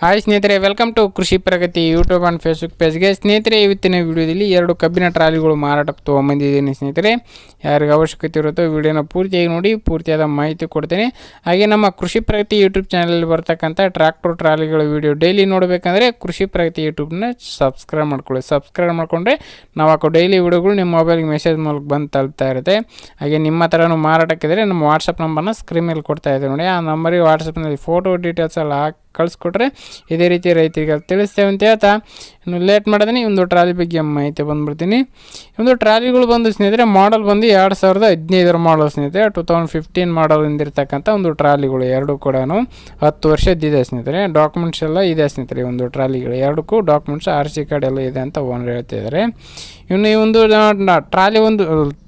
Hi ಸ್ನೇಹಿತರೆ welcome to Krishi Pragati YouTube and Facebook ಪೇಜ್ಗೆ ಸ್ನೇಹಿತರೆ, ಇವತ್ತಿನ ವಿಡಿಯೋದಲ್ಲಿ ಎರಡು ಕಬ್ಬಿನ ಟ್ರಾಲಿಗಳು ಮಾರಾಟಕ್ಕೆ ತೊಗೊಂಬಂದಿದ್ದೀನಿ ಸ್ನೇಹಿತರೆ. ಯಾರಿಗೆ ಅವಶ್ಯಕತೆ ಇರುತ್ತೋ ವಿಡಿಯೋನ ಪೂರ್ತಿಯಾಗಿ ನೋಡಿ, ಪೂರ್ತಿಯಾದ ಮಾಹಿತಿ ಕೊಡ್ತೇನೆ. ಹಾಗೆ ನಮ್ಮ ಕೃಷಿ ಪ್ರಗತಿ ಯೂಟ್ಯೂಬ್ ಚಾನಲಲ್ಲಿ ಬರ್ತಕ್ಕಂಥ ಟ್ರ್ಯಾಕ್ಟರ್ ಟ್ರಾಲಿಗಳ ವಿಡಿಯೋ ಡೈಲಿ ನೋಡಬೇಕಂದ್ರೆ ಕೃಷಿ ಪ್ರಗತಿ ಯೂಟ್ಯೂಬ್ನ ಸಬ್ಸ್ಕ್ರೈಬ್ ಮಾಡ್ಕೊಳ್ಳಿ. ಸಬ್ಸ್ಕ್ರೈಬ್ ಮಾಡಿಕೊಂಡ್ರೆ ನಾವು ಹಾಕೋ ಡೈಲಿ ವಿಡಿಯೋಗಳು ನಿಮ್ಮ ಮೊಬೈಲ್ಗೆ ಮೆಸೇಜ್ ಮೂಲಕ ಬಂದು ತಲುಪ್ತಾ ಇರುತ್ತೆ. ಹಾಗೆ ನಿಮ್ಮ ಹತ್ರನೂ ಮಾರಾಟಕ್ಕಿದ್ರೆ ನಮ್ಮ ವಾಟ್ಸಪ್ ನಂಬರ್ನ ಸ್ಕ್ರೀನ್ ಮೇಲೆ ಕೊಡ್ತಾ ಇದ್ದೀವಿ ನೋಡಿ. ಆ ನಂಬರಿಗೆ ವಾಟ್ಸಪ್ನಲ್ಲಿ ಫೋಟೋ ಡೀಟೇಲ್ಸ್ ಎಲ್ಲ ಹಾಕಿ ಕಳಿಸ್ಕೊಟ್ರೆ ಇದೇ ರೀತಿ ರೈತರಿಗೆ ತಿಳಿಸ್ತೇವೆ ಅಂತ ಹೇಳ್ತಾ. ಇನ್ನು ಲೇಟ್ ಮಾಡಿದ್ರೆ ಒಂದು ಟ್ರಾಲಿ ಬಗ್ಗೆ ಮಾಹಿತಿ ಬಂದ್ಬಿಡ್ತೀನಿ. ಒಂದು ಟ್ರಾಲಿಗಳು ಬಂದು ಸ್ನೇಹಿತರೆ ಮಾಡಲ್ ಬಂದು ಎರಡು ಸಾವಿರದ ಹದಿನೈದರ ಮಾಡಲ್ ಸ್ನೇಹಿತರೆ ಟು ತೌಸಂಡ್ ಫಿಫ್ಟೀನ್ ಮಾಡಲ್ ಇಂದಿರ್ತಕ್ಕಂಥ ಒಂದು ಟ್ರಾಲಿಗಳು ಎರಡು ಕೂಡ ಹತ್ತು ವರ್ಷದ್ದಿದೆ ಸ್ನೇಹಿತರೆ. ಡಾಕ್ಯುಮೆಂಟ್ಸ್ ಎಲ್ಲ ಇದೆ ಸ್ನೇಹಿತರೆ ಒಂದು ಟ್ರಾಲಿಗಳು. ಎರಡಕ್ಕೂ ಡಾಕ್ಯುಮೆಂಟ್ಸ್ ಆರ್ ಸಿ ಕಾರ್ಡ್ ಎಲ್ಲ ಇದೆ ಅಂತ ಓನರ್ ಹೇಳ್ತಿದ್ದಾರೆ ಇನ್ನು ಈ ಒಂದು ಟ್ರಾಲಿ ಒಂದು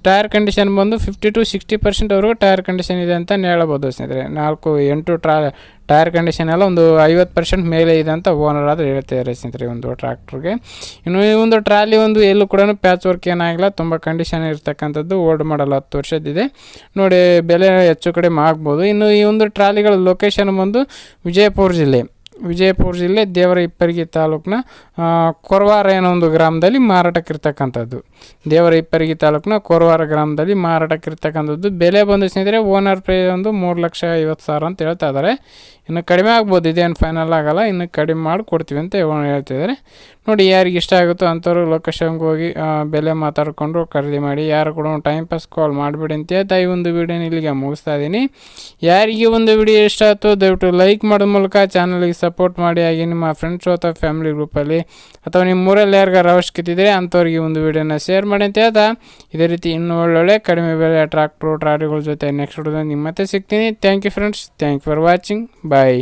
ಟೈರ್ ಕಂಡೀಷನ್ ಬಂದು ಫಿಫ್ಟಿ ಟು ಸಿಕ್ಸ್ಟಿ ಪರ್ಸೆಂಟ್ವರೆಗೂ ಟೈರ್ ಕಂಡೀಷನ್ ಇದೆ ಅಂತ ಹೇಳ್ಬೋದು ಸ್ನೇಹಿತರೆ. ನಾಲ್ಕು, ಎಂಟು ಟ್ರಾ ಟೈರ್ ಕಂಡೀಷನ್ ಎಲ್ಲ ಒಂದು ಐವತ್ತು ಪರ್ಸೆಂಟ್ ಮೇಲೆ ಇದೆ ಅಂತ ಓನರ್ ಆದರೆ ಹೇಳ್ತಿದ್ದಾರೆ ಸ್ನೇಹಿತರೆ ಒಂದು ಟ್ರ್ಯಾಕ್ಟ್ರಿಗೆ. ಇನ್ನು ಈ ಒಂದು ಟ್ರಾಲಿ ಒಂದು ಎಲ್ಲೂ ಕೂಡ ಪ್ಯಾಚ್ ವರ್ಕ್ ಏನಾಗಿಲ್ಲ, ತುಂಬ ಕಂಡೀಷನ್ ಇರ್ತಕ್ಕಂಥದ್ದು ಓಲ್ಡ್ ಮಾಡಲ್ ಹತ್ತು ವರ್ಷದಿದೆ ನೋಡಿ, ಬೆಲೆ ಹೆಚ್ಚು ಕಡಿಮೆ ಆಗ್ಬೋದು. ಇನ್ನು ಈ ಒಂದು ಟ್ರಾಲಿಗಳ ಲೊಕೇಶನ್ ಬಂದು ವಿಜಯಪುರ ಜಿಲ್ಲೆ. ವಿಜಯಪುರ ಜಿಲ್ಲೆ ದೇವರ ಇಪ್ಪರಿಗೆ ತಾಲೂಕಿನ ಕೊರವಾರ ಏನೋ ಒಂದು ಗ್ರಾಮದಲ್ಲಿ ಮಾರಾಟಕ್ಕಿರ್ತಕ್ಕಂಥದ್ದು ದೇವರ ಇಪ್ಪರಿಗೆ ತಾಲೂಕಿನ ಕೊರವಾರ ಗ್ರಾಮದಲ್ಲಿ ಮಾರಾಟಕ್ಕಿರ್ತಕ್ಕಂಥದ್ದು ಬೆಲೆ ಬಂದು ಸ್ನೇಹಿತರೆ, ಓನರ್ ಪ್ರೈಸ್ ಒಂದು ಮೂರು ಲಕ್ಷ ಐವತ್ತು ಸಾವಿರ ಅಂತ ಹೇಳ್ತಾ ಇದ್ದಾರೆ. ಇನ್ನು ಕಡಿಮೆ ಆಗ್ಬೋದು, ಇದೇನು ಫೈನಲ್ ಆಗೋಲ್ಲ. ಇನ್ನು ಕಡಿಮೆ ಮಾಡಿ ಕೊಡ್ತೀವಿ ಅಂತ ಹೇಳ್ತಿದ್ದಾರೆ ನೋಡಿ, ಯಾರಿಗೆ ಇಷ್ಟ ಆಗುತ್ತೋ ಅಂಥವ್ರು ಲೊಕೇಶನ್ಗೆ ಹೋಗಿ ಬೆಲೆ ಮಾತಾಡಿಕೊಂಡು ಖರೀದಿ ಮಾಡಿ. ಯಾರು ಕೂಡ ಟೈಮ್ ಪಾಸ್ ಕಾಲ್ ಮಾಡಿಬಿಡಿ ಅಂತ ಹೇಳ್ತಾ ಈ ಒಂದು ವಿಡಿಯೋನ ಇಲ್ಲಿಗೆ ಮುಗಿಸ್ತಾ ಇದ್ದೀನಿ. ಯಾರಿಗೆ ಒಂದು ವಿಡಿಯೋ ಇಷ್ಟ ಆಯಿತು ದಯವಿಟ್ಟು ಲೈಕ್ ಮಾಡೋ ಮೂಲಕ ಚಾನಲ್ಗೆ ಸಪೋರ್ಟ್ ಮಾಡಿ ಹಾಗೆ ನಿಮ್ಮ ಫ್ರೆಂಡ್ಸು ಅಥವಾ ಫ್ಯಾಮಿಲಿ ಗ್ರೂಪಲ್ಲಿ ಅಥವಾ ನಿಮ್ಮ ಊರಲ್ಲಿ ಯಾರಿಗಾರು ಅವಶ್ಯಕತೆ ಇದ್ದರೆ ಅಂಥವ್ರಿಗೆ ಒಂದು ವೀಡಿಯೋನ ಶೇರ್ ಮಾಡಿ ಅಂತ ಹೇಳ್ತಾ ಇದೇ ರೀತಿ ಇನ್ನೂ ಒಳ್ಳೊಳ್ಳೆ ಕಡಿಮೆ ಬೆಲೆ ಟ್ರಾಕ್ಟ್ರು ಟ್ರಾಲಿಗಳ ಜೊತೆ ನೆಕ್ಸ್ಟ್ ವಿಡಿಯೋದಲ್ಲಿ ನಿಮ್ಮ ಮತ್ತೆ ಸಿಗ್ತೀನಿ. Thank you friends thank you for watching bye